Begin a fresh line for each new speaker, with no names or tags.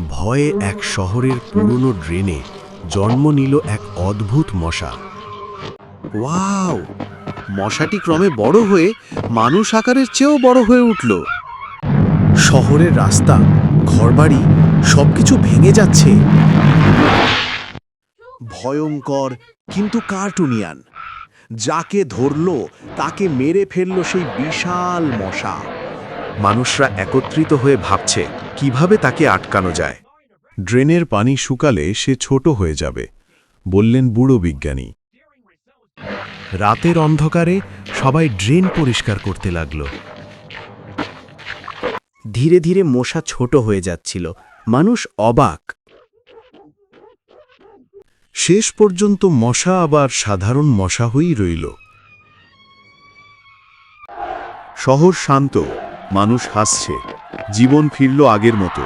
ভয়ে এক শহরের পুরনো ড্রেনে জন্ম নিল এক অদ্ভুত মশা।
ওয়াও! মশাটি ক্রমে বড় হয়ে মানুষ আকারের চেয়েও বড় হয়ে উঠল।
শহরের রাস্তা ঘরবাড়ি সবকিছু ভেঙে যাচ্ছে।
ভয়ঙ্কর কিন্তু কার্টুনিয়ান। যাকে ধরল তাকে মেরে ফেলল সেই বিশাল মশা।
মানুষরা একত্রিত হয়ে ভাবছে কীভাবে তাকে আটকানো যায়? ড্রেনের পানি শুকালে সে ছোট হয়ে যাবে বললেন বুড়ো বিজ্ঞানী। রাতের অন্ধকারে সবাই ড্রেন পরিষ্কার করতে লাগল।
ধীরে ধীরে মশা ছোট হয়ে যাচ্ছিল মানুষ অবাক।
শেষ পর্যন্ত মশা আবার সাধারণ মশা হয়েই রইল।
শহর শান্ত মানুষ হাসছে জীবন ফিরল আগের মতো।